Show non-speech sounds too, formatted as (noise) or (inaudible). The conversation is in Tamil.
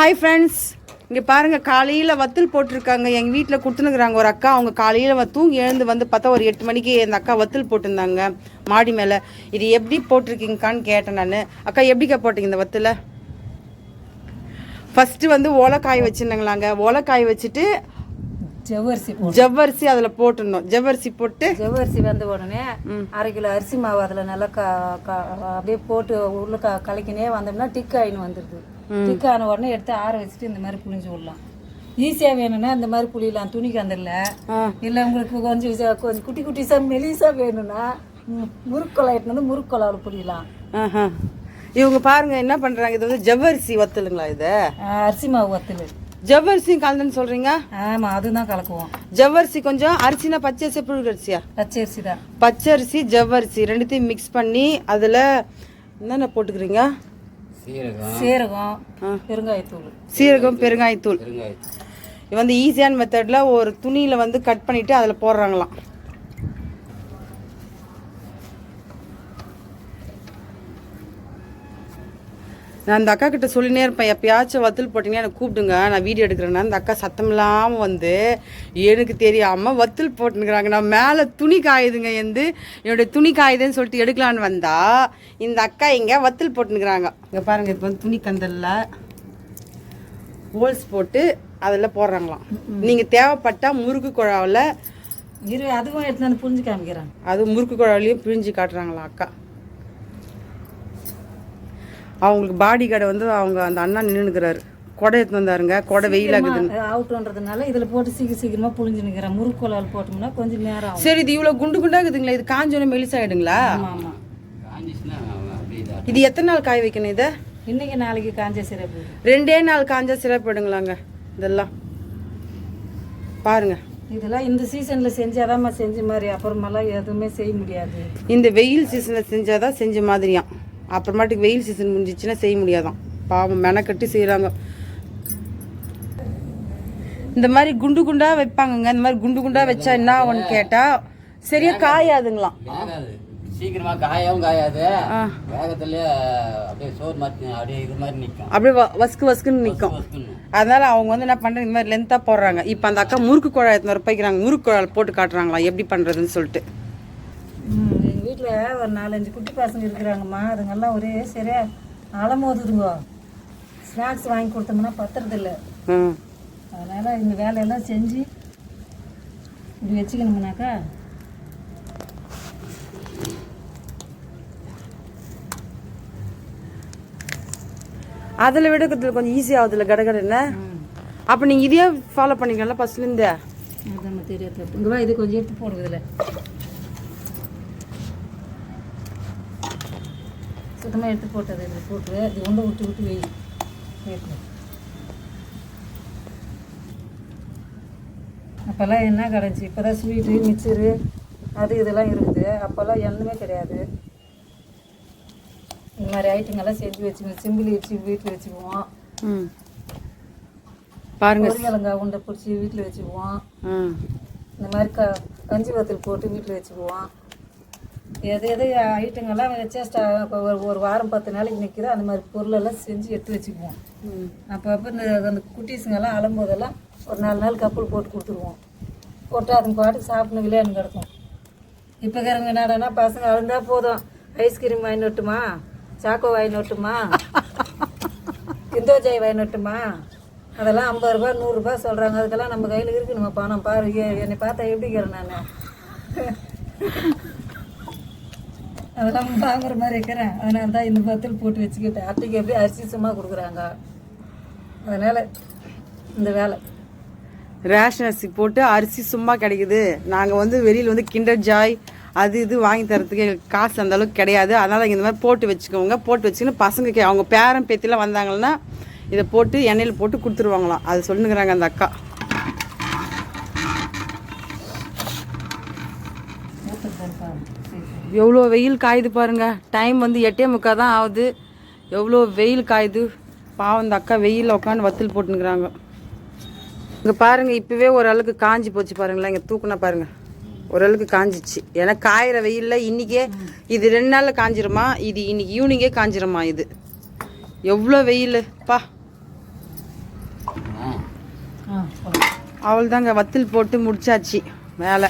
ஹாய் ஃப்ரெண்ட்ஸ் இங்கே பாருங்கள் காலையில் வத்தல் போட்டிருக்காங்க. எங்கள் வீட்டில் கொடுத்துனுக்குறாங்க. ஒரு அக்கா அவங்க காலையில் தூங்கி எழுந்து வந்து பார்த்தா ஒரு எட்டு மணிக்கு அந்த அக்கா வத்தல் போட்டிருந்தாங்க. மாடி மேலே. இது எப்படி போட்டிருக்கீங்கக்கான்னு கேட்டேன் நான். அக்கா எப்படிக்கா போட்டீங்க இந்த வத்தலை? ஃபஸ்ட்டு வந்து ஓலைக்காய் வச்சுருந்தாங்களாங்க. ஓலைக்காய் வச்சுட்டு ஜவ்வரிசி ஜவ்வரிசி அதில் போட்டுடணும். ஜவ்வரிசி போட்டு ஜவ்வரிசி வந்த உடனே அரை கிலோ அரிசி மாவு அதில் நல்லா க அப்படியே போட்டு உள்ள க கலக்கினே வந்தோம்னா டிக் ஆயின்னு வந்துடுது டிக் ஆன உடனே எடுத்து ஆற வச்சுட்டு இந்த மாதிரி புளிஞ்சு விடலாம். ஈஸியாக வேணும்னா இந்த மாதிரி புளியலாம் துணிக்கு வந்துடல. இல்லை உங்களுக்கு கொஞ்சம் கொஞ்சம் குட்டி குட்டிசா மெலிசா வேணும்னா முறுக்கொலை எடுத்துன்னு வந்து முறுக்கொலாவில் புளியலாம். இவங்க பாருங்க என்ன பண்ணுறாங்க இது வந்து ஜவ்வரிசி வத்தலுங்களா இது? அரிசி மாவு வத்தல். ஜவ்வரிசியும் கலந்துன்னு சொல்கிறீங்க ஆமாம் அதுதான் கலக்குவோம். ஜவ்வரிசி கொஞ்சம் அரிசினா பச்சரிசி புழுகு அரிசியா பச்சை அரிசி தான். பச்சரிசி ஜவ்வரிசி ரெண்டுத்தையும் மிக்ஸ் பண்ணி அதில் என்னென்ன போட்டுக்கிறீங்க? சீரகம். பெருங்காயத்தூள். சீரகம் பெருங்காயத்தூள். இது வந்து ஈஸியான மெத்தடில் ஒரு துணியில் வந்து கட் பண்ணிவிட்டு அதில் போடுறாங்களாம். நான் அந்த அக்கா கிட்ட சொல்லினே இருப்பேன் எப்பயாச்சும் வத்தல் போட்டிங்கன்னா எனக்கு கூப்பிடுங்க நான் வீடியோ எடுக்கிறேன்னா. அந்த அக்கா சத்தம் இல்லாமல் வந்து எனக்கு தெரியாமல் வத்தல் போட்டுனுக்குறாங்க நான் மேலே துணி காயுதுங்க எந்து என்னுடைய துணி காயுதுன்னு சொல்லிட்டு எடுக்கலான்னு வந்தா இந்த அக்கா இங்கே வத்தல் போட்டுனுக்குறாங்க இங்கே பாருங்கள் இப்போ வந்து துணி கந்தலில் ஹோல்ஸ் போட்டு அதில் போடுறாங்களாம். நீங்கள் தேவைப்பட்டா முறுக்கு குழாவில் இரு அதுவும் எடுத்து வந்து புரிஞ்சு காமிக்கிறேன். அது முறுக்கு குழாவிலையும் பிழிஞ்சு காட்டுறாங்களாம் அக்கா. அவங்களுக்கு பாடி கடை வந்து அவங்க அந்த அண்ணா நின்றுக்கிறாரு கொடை எடுத்து வந்தாருங்க. கொடை வெயிலாகுது அவுட்ன்றதுனால இதுல போட்டு சீக்கிரம் சீக்கிரமா புளிஞ்சு நிக்கிறேன் முறுக்கோலால் போட்டோம்னா கொஞ்சம் நேரம் ஆகும். சரி இது இவ்வளோ குண்டு குண்டாகுதுங்களா இது காஞ்சோன்னு மெலிசாயிடுங்களா ஆமா ஆமா. இது எத்தனை நாள் காய வைக்கணும் இதை? இன்னைக்கு நாளைக்கு காஞ்ச சிறப்பு ரெண்டே நாள் காஞ்சா சிறப்பிடுங்களாங்க இதெல்லாம். பாருங்க. இதெல்லாம் இந்த சீசன்ல செஞ்சாதாம்மா செஞ்ச மாதிரி. அப்புறமெல்லாம் எதுவுமே செய்ய முடியாது. இந்த வெயில் சீசனில் செஞ்சாதான் செஞ்ச மாதிரியாம். அப்புறமாட்டுக்கு வெயில் சீசன் முடிஞ்சிச்சுன்னா செய்ய முடியாதாம் பாவம் மெனக்கட்டி செய்கிறாங்க இந்த மாதிரி குண்டு குண்டா வைப்பாங்கங்க. இந்த மாதிரி குண்டு குண்டா வச்சா என்ன ஆகும்னு கேட்டா சரியா காயாதுங்களாம். சீக்கிரமா காயவும் காயாது. வேகத்திலே அப்படியே சோறு மாதிரி அப்படியே இது மாதிரி நிற்கும் அப்படியே வஸ்கு வஸ்குன்னு நிற்கும் அதனால அவங்க வந்து என்ன பண்றாங்க இந்த மாதிரி லென்த்தாக போடுறாங்க. இப்போ அந்த அக்கா முறுக்கு குழாய் எடுத்துன்னு வர போய்க்கிறாங்க. முறுக்கு குழாய் போட்டு காட்டுறாங்களா எப்படி பண்ணுறதுன்னு சொல்லிட்டு. வீட்டுல ஒரு நாலஞ்சு குட்டி பசங்க இருக்கிறாங்கம்மா. அதுங்கெல்லாம் ஒரே சரியா அலமோதுதுங்க. ஸ்நாக்ஸ் வாங்கி கொடுத்தோம்னா பத்துறது இல்லை ம். அதனால இந்த வேலையெல்லாம் செஞ்சு இப்படி வச்சுக்கணும்னாக்கா அதில் விடுக்கிறதுல கொஞ்சம் ஈஸி ஆகுதுல்ல கடகடன்னு அப்போ நீங்கள் இதையே ஃபாலோ பண்ணிக்கலாம்ல ஃபர்ஸ்ட்லேருந்து அதான் தெரியாது இது கொஞ்சம் எடுத்து போடுவதில்ல சுத்தமாக எடுத்து போட்டது இது போட்டு இது ஒன்று விட்டு விட்டு வை. சேர்த்து அப்போல்லாம் என்ன கிடச்சி இப்போ தான் ஸ்வீட்டு மிக்சரு அது இதெல்லாம் இருக்குது. அப்போல்லாம் எண்ணமே கிடையாது. இந்த மாதிரி ஐட்டங்கள்லாம் செஞ்சு வச்சுக்கணும் சிம்பிளி வச்சு வீட்டில் வச்சுக்குவோம். பாருங்க. பொரியலங்காய் உண்டை பிடிச்சி வீட்டில் வச்சுக்குவோம். இந்த மாதிரி க கஞ்சி வத்தல் போட்டு வீட்டில் வச்சுக்குவோம். எது எது ஐட்டங்கள்லாம் வச்சா ஸ்டா ஒரு ஒரு வாரம் பத்து நாளைக்கு நிற்கிதோ அந்த மாதிரி பொருளெல்லாம் செஞ்சு எடுத்து வச்சுக்குவோம். அப்பப்போ இந்த அந்த குட்டீஸுங்கெல்லாம் அலம்போதெல்லாம் ஒரு நாலு நாள் கப்பல் போட்டு கொடுத்துருவோம். போட்டு அதுங்க பாட்டுக்கு சாப்பிட்டு விளையாண்டு கிடக்கும். இப்போ இருக்கிறவங்க என்னடான்னா பசங்க அழுந்தா போதும். ஐஸ்கிரீம் வாங்கி வரட்டுமா? சாக்கோ வாங்கி வரட்டுமா? (laughs) இந்தோஜாய் வாங்கி வரட்டுமா? அதெல்லாம் ஐம்பது ரூபா நூறுரூபா சொல்கிறாங்க அதுக்கெல்லாம் நம்ம கையில் இருக்கு. நம்ம பணம் பாரு. என்னை பார்த்தா எப்படிக்கிறேன் நான்? (laughs) அதெல்லாம் வாங்குற மாதிரி இருக்கிறேன் அதனால தான் இந்த பத்தில் போட்டு வச்சுக்கிட்டேன். அட்டைக்கு எப்படி அரிசி சும்மா கொடுக்குறாங்க? அதனால் இந்த வேலை. ரேஷன் அரிசி போட்டு அரிசி சும்மா கிடைக்குது. நாங்கள் வந்து வெளியில் வந்து கிண்டர் ஜாய் அது இது வாங்கி தரத்துக்கு எங்களுக்கு காசு அந்த அளவுக்கு கிடையாது. அதனால் இந்த மாதிரி போட்டு வச்சுக்கோங்க. போட்டு வச்சுக்கின்னு பசங்க அவங்க பேரன் பேத்திலாம் வந்தாங்கன்னா இதை போட்டு எண்ணெயில் போட்டு கொடுத்துருவாங்களாம். அது சொல்லுங்கிறாங்க அந்த அக்கா ஊற்றுறேன் பாரு சரி சரி எவ்வளோ வெயில் காயுது பாருங்க. டைம் வந்து எட்டே முக்கால் தான் ஆகுது. எவ்வளோ வெயில் காயுது. பாவம் இந்த அக்கா வெயிலில் உட்காந்து வத்தல் போட்டுனுக்குறாங்க இங்கே பாருங்க இப்போவே ஓரளவுக்கு காஞ்சி போச்சு பாருங்களேன். இங்கே தூக்குனா பாருங்க. ஓரளவுக்கு காஞ்சிச்சு. ஏன்னா காயிற வெயிலில் இன்றைக்கே இது ரெண்டு நாளில் காஞ்சிருமா? இது இன்னைக்கு ஈவினிங்கே காஞ்சிருமா இது? எவ்வளோ வெயில். பா. அவள் தாங்க வத்தல் போட்டு முடிச்சாச்சு. வேலை